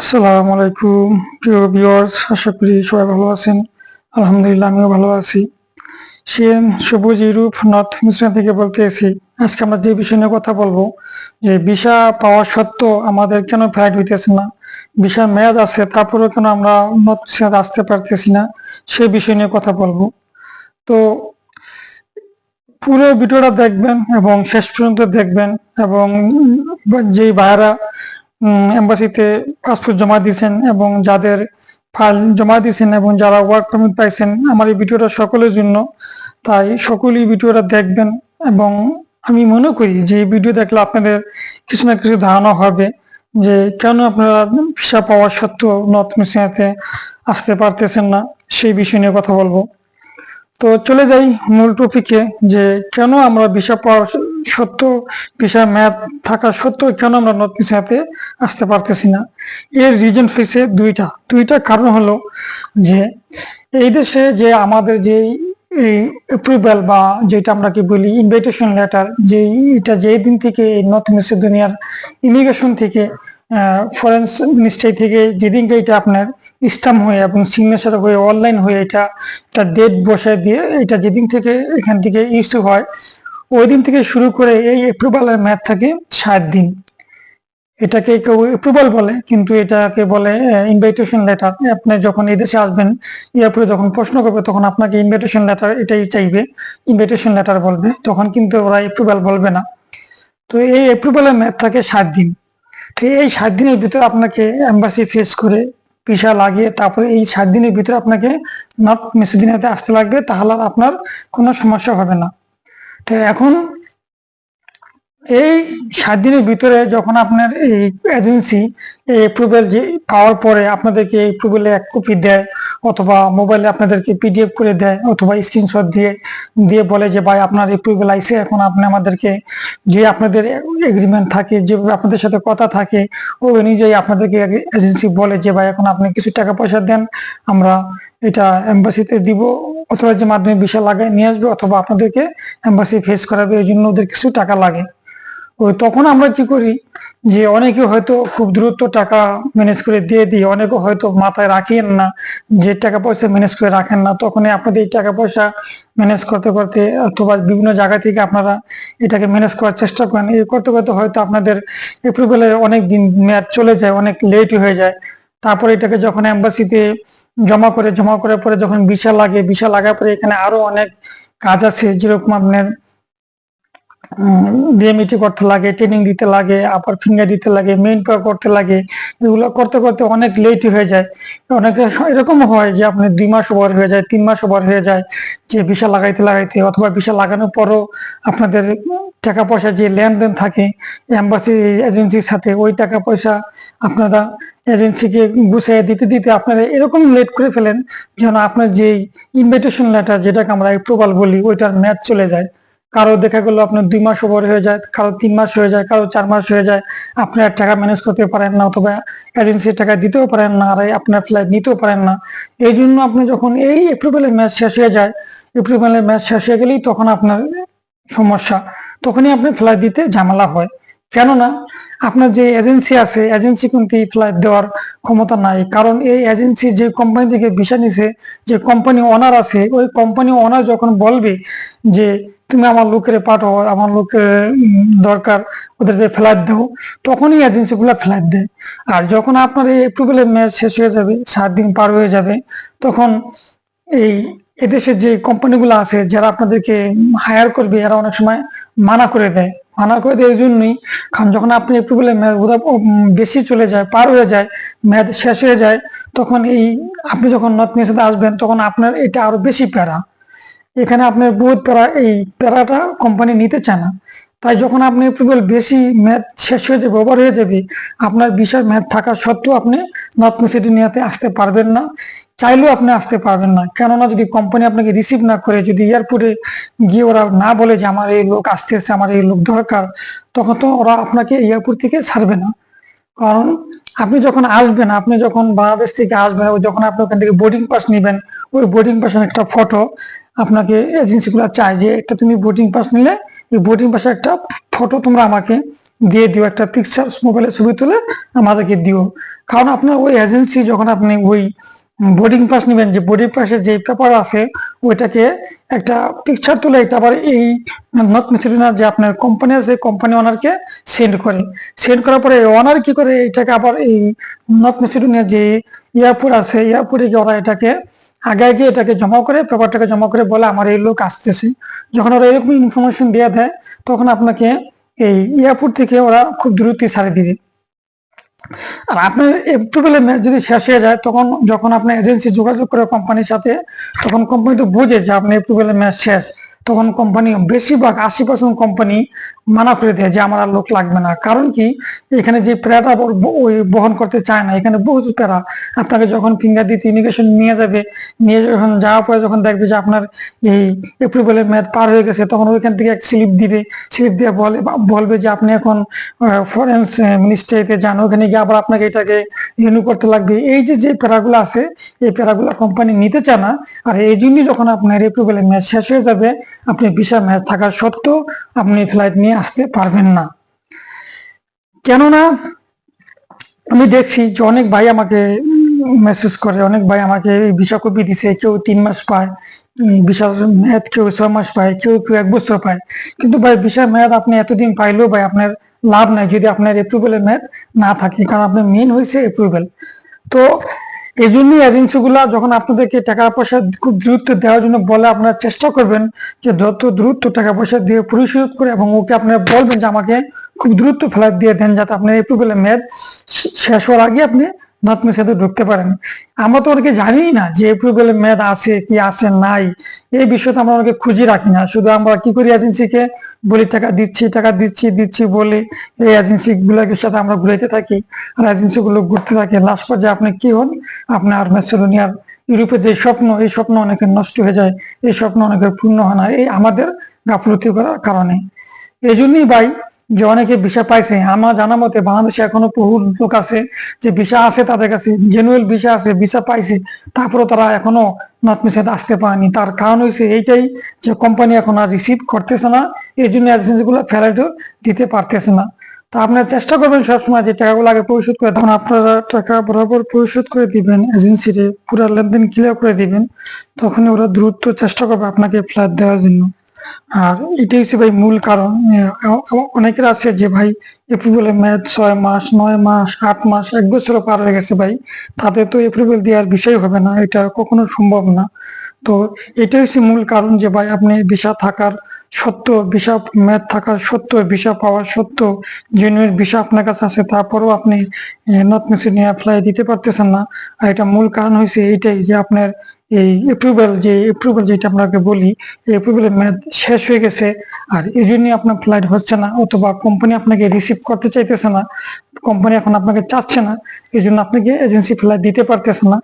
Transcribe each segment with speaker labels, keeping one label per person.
Speaker 1: আসসালামু আলাইকুম। প্রিয় ভিউয়ার্স, আশা করি সবাই ভালো আছেন। আলহামদুলিল্লাহ, আমিও ভালো আছি। সিএম সবুজ, ইউরোপ, নর্থ মিশ্রণ থেকে বলতে এসি আজকে আমরা যে বিষয় নিয়ে কথা বলব, যে ভিসা পাওয়া সত্ত্বেও আমাদের কেন ফ্লাইট হইতেছে না? ভিসা মেয়াদ আছে, তারপরেও কেন আমরা নর্থ মিশ্রণ আসতে পারতেছি না? সে বিষয় নিয়ে কথা বলব। তো পুরো ভিডিওটা দেখবেন এবং শেষ পর্যন্ত দেখবেন এবং যেই ভাইয়ারা এম্বাসিতে পাসপোর্ট জমা দিয়েছেন এবং যাদের ফাইল জমা দিয়েছেন এবং যারা ওয়ার্ক পারমিট পাইছেন, আমার এই ভিডিওটা সকলের জন্য। তাই সকলেই ভিডিওটা দেখবেন এবং আমি মনে করি যে এই ভিডিও দেখলে আপনাদের কিছু না কিছু ধারণা হবে যে কেন আপনারা ভিসা পাওয়ার সত্ত্বেও নর্থ মিশিয়াতে আসতে পারতেছেন না, সেই বিষয় নিয়ে কথা বলব। তো চলে যাই মূল টপিকে যে কেন আমরা ভিসা পাওয়ার সত্ত্বেও ভিসা ম্যাপ থাকা সত্ত্বেও কেন আমরা নর্থ ভিসাতে আসতে পারতেছি না? এর রিজন ফেসে দুইটা। দুইটা কারণ হলো যে এই দেশে যে আমাদের যে এই অ্যাপ্রুভাল বা যেটা আমরা কি বলি ইনভাইটেশন লেটার যে এটা যেই দিন থেকে নর্থ মেসিডোনিয়ার ইমিগ্রেশন থেকে ফরেন মিনিস্ট্রি থেকে যেদিনকে এটা আপনার স্টাম্প হয়ে এবং সিগনেচার হয়ে অনলাইন হয়ে এটা একটা ডেট বসায় দিয়ে এটা যেদিন থেকে এখান থেকে ইস্যু হয় ওই দিন থেকে শুরু করে এই অ্যাপ্রুভালের ম্যাথ থাকে ষাট দিন। এটাকে কেউ অ্যাপ্রুভাল বলে, কিন্তু এটাকে বলে ইনভাইটেশন লেটার আপনি যখন এই দেশে আসবেন এরপরে যখন প্রশ্ন করবে, তখন আপনাকে ইনভাইটেশন লেটার এটাই চাইবে। ইনভাইটেশন লেটার বলবে। তখন কিন্তু ওরা অ্যাপ্রুভাল বলবে না। তো এই অ্যাপ্রুভালের ম্যাথ থাকে সাত দিন। তো এই সাত দিনের ভিতরে আপনাকে এম্বাসি ফেস করে ভিসা লাগিয়ে তারপরে এই সাত দিনের ভিতরে আপনাকে নর্থ মেসিদিনাতে আসতে লাগবে, তাহলে আপনার কোনো সমস্যা হবে না। তো এখন এই সাত দিনের ভিতরে যখন আপনার এই এজেন্সি এই অ্যাপ্রুভেল যে পাওয়ার পরে আপনাদেরকে এই অ্যাপ্রুভেলে এক কপি দেয়, অথবা মোবাইলে আপনাদেরকে পিডিএফ করে দেয়, অথবা স্ক্রিনশট দিয়ে দিয়ে বলে যে, ভাই, আপনার অ্যাপ্রুভেল আইসে, এখন আপনি আমাদেরকে যে আপনাদের এগ্রিমেন্ট থাকে যেভাবে আপনাদের সাথে কথা থাকে, ওই অনুযায়ী আপনাদেরকে এজেন্সি বলে যে, ভাই, এখন আপনি কিছু টাকা পয়সা দেন, আমরা এটা এম্বাসিতে দিব অথবা যে মাধ্যমে বিশাল লাগায় নিয়ে আসবে, অথবা আপনাদেরকে এম্বাসি ফেস করাবে এই জন্য ওদের কিছু টাকা লাগে। তখন আমরা কি করি যে অনেকে হয়তো খুব দ্রুত টাকা ম্যানেজ করে দিয়ে দিই, অনেকে হয়তো মাথায় রাখেন না যে টাকা পয়সা ম্যানেজ করে রাখেন না। তখনই আপনাদের এই টাকা পয়সা ম্যানেজ করতে করতে অথবা বিভিন্ন জায়গা থেকে আপনারা এটাকে ম্যানেজ করার চেষ্টা করেন। এই করতে করতে হয়তো আপনাদের এপ্রিলের অনেক দিন মেয়াদ চলে যায়, অনেক লেট হয়ে যায়। তারপরে এটাকে যখন এম্বাসিতে জমা করে, জমা করার পরে যখন ভিসা লাগে ভিসা লাগার পরে এখানে আরও অনেক কাজ আছে। যেরকম আপনার ডিএমইটি করতে লাগে ট্রেনিং দিতে লাগে আপার ফিঙ্গার দিতে লাগে মেইন পাওয়ার করতে লাগে, এগুলো করতে করতে অনেক লেট হয়ে যায়। অনেকে এরকম হয় যে আপনার দুই মাস ওভার হয়ে যায়, তিন মাস ওভার হয়ে যায়, যে ভিসা লাগাইতে লাগাইতে অথবা ভিসা লাগানোর পরও আপনাদের টাকা পয়সা যে লেনদেন থাকে এম্বাসি এজেন্সির সাথে ওই টাকা পয়সা আপনারা এজেন্সিকে গুছিয়ে দিতে দিতে আপনারা এরকম লেট করে ফেলেন যেন আপনার যে ইনভিটেশন লেটার যেটাকে আমরা অ্যাপ্রুভাল বলি, ওইটার ম্যাচ চলে যায়। কারও দেখা গেলো আপনার দুই মাস ওভার হয়ে যায়, কারও তিন মাস হয়ে যায়, কারও চার মাস হয়ে যায়, আপনি আর টাকা ম্যানেজ করতে পারেন না অথবা এজেন্সির টাকা দিতেও পারেন না, আর আপনার ফ্লাইট নিতেও পারেন না। এই জন্য আপনি যখন এই এপ্রিলের ম্যাচ শেষ হয়ে যায় এপ্রিলের ম্যাচ শেষ হয়ে গেলেই তখন আপনার সমস্যা, তখনই আপনি ফ্লাইট দিতে ঝামেলা হয়। কেননা আপনার যে এজেন্সি আছে এজেন্সি কিন্তু এই ফ্লাইট দেওয়ার ক্ষমতা নাই, কারণ এই এজেন্সি যে কোম্পানি থেকে ভিসা নিছে, যে কোম্পানি ওনার আছে, ওই কোম্পানি ওনার যখন বলবে যে তুমি আমার লোকের পাঠাও আমার লোকের দরকার, ওদের যে ফ্লাইট দেবো তখনই এজেন্সিগুলো ফ্লাইট দেয়। আর যখন আপনার এই অ্যাপ্রুভেলের ম্যাচ শেষ হয়ে যাবে, সাত দিন পার হয়ে যাবে, তখন এই এদেশের যে কোম্পানিগুলো আছে, যারা আপনাদেরকে হায়ার করবে, এরা অনেক সময় মানা করে দেয়। মানা করে দেয় এই জন্যই কারণ যখন আপনি অ্যাপ্রুভেলের ম্যাচ বেশি চলে যায়, পার হয়ে যায় ম্যাচ শেষ হয়ে যায়, তখন এই, আপনি যখন নর্থ মেসাতে আসবেন, তখন আপনার এটা আরও বেশি প্যারা। এখানে আপনার বহুত প্যারা, এই প্যারাটা কোম্পানি নিতে চায় না। তাই যখন আপনি অ্যাপ্রুভেল বেশি ম্যাথ শেষ হয়ে যাবে ওভার হয়ে যাবে, আপনার বিশাল ম্যাথ থাকা সত্ত্বেও আপনি নর্থ মেসিডোনিয়াতে আসতে পারবেন না। চাইলেও আপনি আসতে পারবেন না। কেননা যদি কোম্পানি আপনাকে রিসিভ না করে, যদি এয়ারপোর্টে গিয়ে ওরা না বলে যে, আমার এই লোক আসতেছে, আমার এই লোক দরকার, তখন তো ওরা আপনাকে এয়ারপোর্ট থেকে ছাড়বে না। কারণ আপনি যখন আসবেন, আপনি যখন বাংলাদেশ থেকে আসবেন যখন আপনি ওখান থেকে বোর্ডিং পাস নেবেন, ওই বোর্ডিং পাসের একটা ফটো আপনাকে এজেন্সিগুলো চায় যে একটা তুমি বোর্ডিং পাস নিলে, ওই বোর্ডিং পাশে একটা ফটো তোমরা আমাকে দিয়ে দিও, একটা পিকচার মোবাইলে ছবি তুলে আমাদেরকে দিও। কারণ আপনার ওই এজেন্সি যখন আপনি ওই বোর্ডিং পাস নেবেন, যে বোর্ডিং পাসে যে পেপার আছে, ওইটাকে একটা পিকচার তুলে আবার এই নট মেসিডিনার যে আপনার কোম্পানি আছে কোম্পানি ওনারকে সেন্ড করে সেন্ড করার পরে ওনার কি করে, এটাকে আবার এই নট মেসিডিনার যে এয়ারপোর্ট আছে এয়ারপোর্টে গিয়ে ওরা এটাকে আগে আগে এটাকে জমা করে পেপারটাকে জমা করে বলে, আমার এই লোক আসতেছে। যখন ওরা এরকম ইনফরমেশন দিয়ে দেয়, তখন আপনাকে এই এয়ারপোর্ট থেকে ওরা খুব দ্রুত ছাড়ে দিবে। আর আপনার এপ্রিলে ম্যাচ যদি শেষ হয়ে যায়, তখন যখন আপনার এজেন্সি যোগাযোগ করে কোম্পানির সাথে, তখন কোম্পানি তো বুঝে যে আপনি পেলে ম্যাচ শেষ। তখন কোম্পানি বেশিরভাগ আশি পার্সেন্ট কোম্পানি মানা করে দেয় যে আমার আর লোক লাগবে না। কারণ কি? এখানে যে প্যারাটা ওই বহন করতে চায় না। এখানে বহুত প্যারা। আপনাকে যখন ফিঙ্গার দিতে ইমিগ্রেশন নিয়ে যাবে, নিয়ে যখন যাওয়ার পরে যখন দেখবে যে আপনার এই এপ্রিলের ম্যাচ পার হয়ে গেছে, তখন ওইখান থেকে এক স্লিপ দিবে। স্লিপ দিয়ে বলে বলবে যে আপনি এখন ফরেন্স মিনিস্ট্রিতে যান। ওখানে গিয়ে আবার আপনাকে এটাকে রিনিউ করতে লাগবে। এই যে যে প্যারাগুলো আছে, এই প্যারাগুলো কোম্পানি নিতে চায় না। আর এই জন্যই যখন আপনার এপ্রিলের ম্যাচ শেষ হয়ে যাবে আপনি ভিসা ম্যাচ থাকা সত্ত্বেও আপনি ফ্লাইট নিয়ে আসতে পারবেন না। কেননা, আমি দেখছি যে অনেক ভাই আমাকে মেসেজ করে, অনেক ভাই আমাকে ভিসা কপি দিছে, কেউ তিন মাস পায় বিশাল মেয়াদ, কেউ ছয় মাস পায়, কেউ কেউ এক বছর পায়। কিন্তু ভাই বিশাল মেয়াদ আপনি এতদিন পাইলেও ভাই, আপনার লাভ নাই যদি আপনার এপ্রুভেলের মেয়াদ না থাকে, কারণ আপনার মেন হয়েছে এপ্রুভেল তো এই জন্য এজেন্সি গুলা যখন আপনাদেরকে টাকা পয়সা খুব দ্রুত দেওয়ার জন্য বলে আপনারা চেষ্টা করবেন যে যত দ্রুত টাকা পয়সা দিয়ে পরিশোধ করে এবং ওকে আপনারা বলবেন যে আমাকে খুব দ্রুত ফ্লাইট দিয়ে দেন যাতে আপনার এপ্রুভেলের মেয়াদ শেষ হওয়ার আগে আপনি নর্থ সাথে ঢুকতে পারেন। আমরা তো অনেকে জানি না যে এপ্রুভেলের মেয়াদ আছে কি আছে নাই। এই বিষয়টা আমরা অনেকে খুঁজে রাখি না। শুধু আমরা কি করি এজেন্সিকে বলি, টাকা দিচ্ছি টাকা দিচ্ছি দিচ্ছি বলে এই এজেন্সি গুলোর সাথে আমরা ঘুরাইতে থাকি আর এজেন্সি গুলো ঘুরতে থাকে। লাস্ট পর্যায়ে আপনি কি হন? আপনার মেসেডোনিয়ার ইউরোপের যে স্বপ্ন, এই স্বপ্ন অনেকের নষ্ট হয়ে যায়। এই স্বপ্ন অনেকের পূর্ণ হয় না। এই আমাদের গাফলতি করার কারণে। এই জন্যই ভাই যে অনেকে ভিসা পাইছে, আমার জানা মতে বাংলাদেশে এখনও বহু লোক আছে, যে ভিসা আছে তাদের কাছে জেনুয়েল ভিসা আছে, ভিসা পাইছে তারপরে তারা এখনও নর্থ আসতে পারেনি। তার কারণ হয়েছে এইটাই যে কোম্পানি এখন আর রিসিভ করতেছে না, এই জন্য এজেন্সি গুলো ফেরাইটও দিতে পারতেছে না। তা আপনারা চেষ্টা করবেন সবসময় যে টাকাগুলো আগে পরিশোধ করে তখন আপনারা টাকা বরাবর পরিশোধ করে দিবেন এজেন্সিরে পুরো লেনদেন ক্লিয়ার করে দিবেন তখন ওরা দ্রুত চেষ্টা করবে আপনাকে ফ্ল্যাট দেওয়ার জন্য। আর এটাই হচ্ছে ভাই মূল কারণ। অনেকের আছে যে ভাই এপ্রিলে ম্যাচ ছয় মাস, নয় মাস, আট মাস, এক বছর পার হয়ে গেছে ভাই। তাদের তো এপ্রিল দেওয়ার বিষয় হবে না, এটা কখনো সম্ভব না। তো এটাই হচ্ছে মূল কারণ যে ভাই আপনি ভিসা থাকার সত্য, ভিসা ম্যাথ থাকার সত্য, ভিসা পাওয়ার সত্য জেনুইন ভিসা আপনার কাছে আছে, তারপরেও আপনি নর্থ মেসিডনি অ্যাপ্লাই দিতে পারতেছেন না। আর এটা মূল কারণ হয়েছে এইটাই যে আপনার এই এপ্রুভাল যে এপ্রুভাল যেটা আপনাকে বলি, এই এপ্রুভালের মেয়াদ শেষ হয়ে গেছে। আর এই জন্যই আপনার ফ্লাইট হচ্ছে না, অথবা কোম্পানি আপনাকে রিসিভ করতে চাইতেছে না কোম্পানি এখন আপনাকে চাচ্ছে না, এই জন্য আপনাকে এজেন্সি ফ্লাইট দিতে পারতেছে না।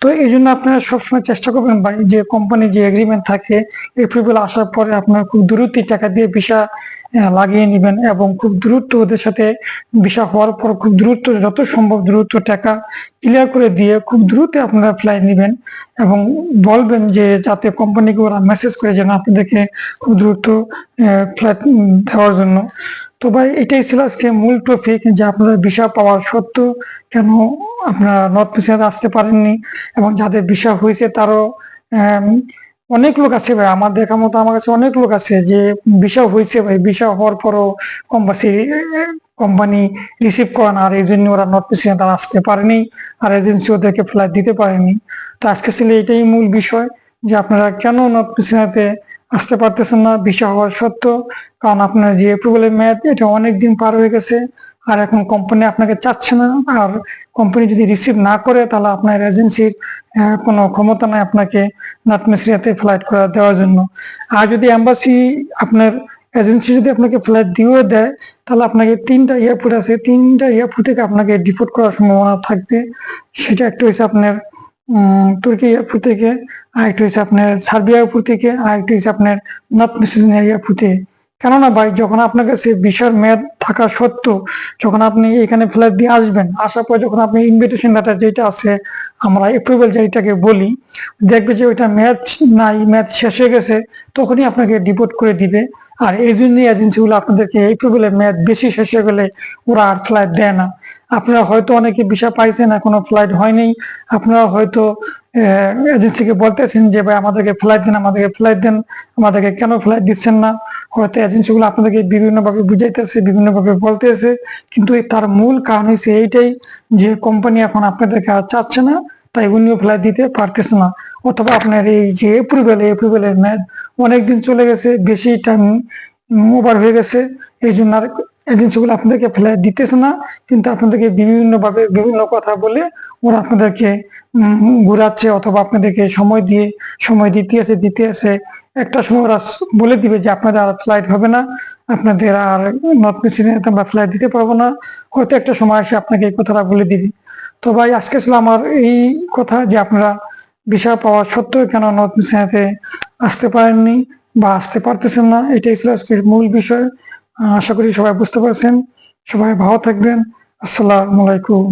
Speaker 1: তো এই জন্য আপনারা সবসময় চেষ্টা করবেন ভাই, যে কোম্পানি যে এগ্রিমেন্ট থাকে এপ্রুভাল আসার পরে আপনার খুব দ্রুতই টাকা দিয়ে ভিসা লাগিয়ে নেবেন এবং খুব দ্রুত ওদের সাথে ভিসা হওয়ার পর খুব দ্রুত, যত সম্ভব দ্রুত টাকা ক্লিয়ার করে দিয়ে খুব দ্রুত আপনারা ফ্লাইট নেবেন এবং বলবেন যে যাতে কোম্পানিকে ওরা মেসেজ করে যেন আপনাদেরকে খুব দ্রুত ফ্লাইট দেওয়ার জন্য। তো ভাই, এটাই ছিল আজকে মূল টপিক যে আপনারা ভিসা পাওয়ার সত্ত্বেও কেন আপনারা নর্থ এশিয়াতে আসতে পারেননি এবং যাদের ভিসা হয়েছে তারও অনেক লোক আছে ভাই, আমার দেখার মতো আমার কাছে অনেক লোক আছে যে ভিসা হয়েছে ভাই ভিসা হওয়ার পরও কোম্পানি কোম্পানি রিসিভ করে না, আর এই জন্য ওরা নর্থ এশিয়া তারা আসতে পারেনি, আর এজেন্সি ওদেরকে ফ্লাইট দিতে পারেনি। তো আজকে ছিল এটাই মূল বিষয় যে আপনারা কেন নর্থ এশিয়াতে আসতে পারতেছেন না ভিসা হওয়ার সত্ত্বেও, কারণ আপনার যে অ্যাপ্রুভালের মেয়াদ, এটা অনেক দিন পার হয়ে গেছে। আর এখন কোম্পানি আপনাকে চাচ্ছে না। আর কোম্পানি যদি রিসিভ না করে, তাহলে আপনার এজেন্সির কোনো ক্ষমতা নাই আপনাকে নর্থ মেসিয়াতে ফ্লাইট করে দেওয়ার জন্য। আর যদি অ্যাম্বাসি আপনার এজেন্সি যদি আপনাকে ফ্লাইট দিয়েও দেয়, তাহলে আপনাকে তিনটা এয়ারপোর্ট আছে। তিনটা এয়ারপোর্ট থেকে আপনাকে ডিপোর্ট করার সম্ভাবনা থাকবে। সেটা একটা হচ্ছে আপনার তুর্কি এয়ারপোর্ট থেকে, আরেকটা হচ্ছে আপনার সার্বিয়া এয়ারপোর্ট থেকে, আরেকটা হচ্ছে আপনার নর্থ মেসিডোনিয়া এয়ারপোর্ট থেকে। কেননা ভাই, যখন আপনার কাছে বিশাল মেয়াদ থাকা সত্ত্বেও যখন আপনি এখানে ফ্লাইট দিয়ে আসবেন, আসার পর যখন আপনি ইনভিটেশন লেটার যেটা আছে, আমরা অ্যাপ্রুভাল যেটাকে বলি, দেখবে যে ওইটা মেয়াদ নাই মেয়াদ শেষ হয়ে গেছে, তখনই আপনাকে ডিপোর্ট করে দিবে। আর এই জন্যই এজেন্সিগুলো আপনাদেরকে বলে মেয়াদ বেশি শেষ হয়ে গেলে ওরা আর ফ্লাইট দেয় না। আপনারা হয়তো অনেকে ভিসা পাইছেন, এখনও ফ্লাইট হয়নি। আপনারা হয়তো এজেন্সিকে বলতেছেন যে, ভাই, আমাদেরকে ফ্লাইট দেন, আমাদেরকে ফ্লাইট দেন। আমাদেরকে কেন ফ্লাইট দিচ্ছেন না? হয়তো এজেন্সিগুলো আপনাদেরকে বিভিন্নভাবে বুঝাইতেছে, বিভিন্নভাবে বলতেছে। কিন্তু তার মূল কারণ হচ্ছে এইটাই যে কোম্পানি এখন আপনাদেরকে আর চাচ্ছে না, তাই উনিও ফ্লাইট দিতে পারতেছে না। অথবা আপনার এই যে এপ্রিল এপ্রিলের মেয়াদ অনেকদিন চলে গেছে, বেশি টাইম ওভার হয়ে গেছে। এই জন্য আর এজেন্সিগুলো আপনাদেরকে ফ্লাইট দিতেছে না, কিন্তু আপনাদেরকে বিভিন্ন ভাবে বিভিন্ন কথা বলে ওরা আপনাদেরকে ঘুরাচ্ছে অথবা আপনাদেরকে সময় দিয়ে, সময় দিতে আছে দিতে আছে একটা সময় ওরা বলে দিবে যে আপনাদের আর ফ্লাইট হবে না, আপনাদের আর নর্থ প্রেসিডেন্ট আমরা ফ্লাইট দিতে পারব না। হয়তো একটা সময় এসে আপনাকে এই কথাটা বলে দিবে। তো ভাই, আজকে ছিল আমার এই কথা যে আপনারা ভিসা পাওয়া সত্ত্বেও কেন নর্থ প্রেসিডেন্টে আসতে পারেননি বা আসতে পারতেছেন না, এটাই ছিল আজকের মূল বিষয়। আশা করি সবাই বুঝতে পারছেন। সবাই ভালো থাকবেন। আসসালামু আলাইকুম।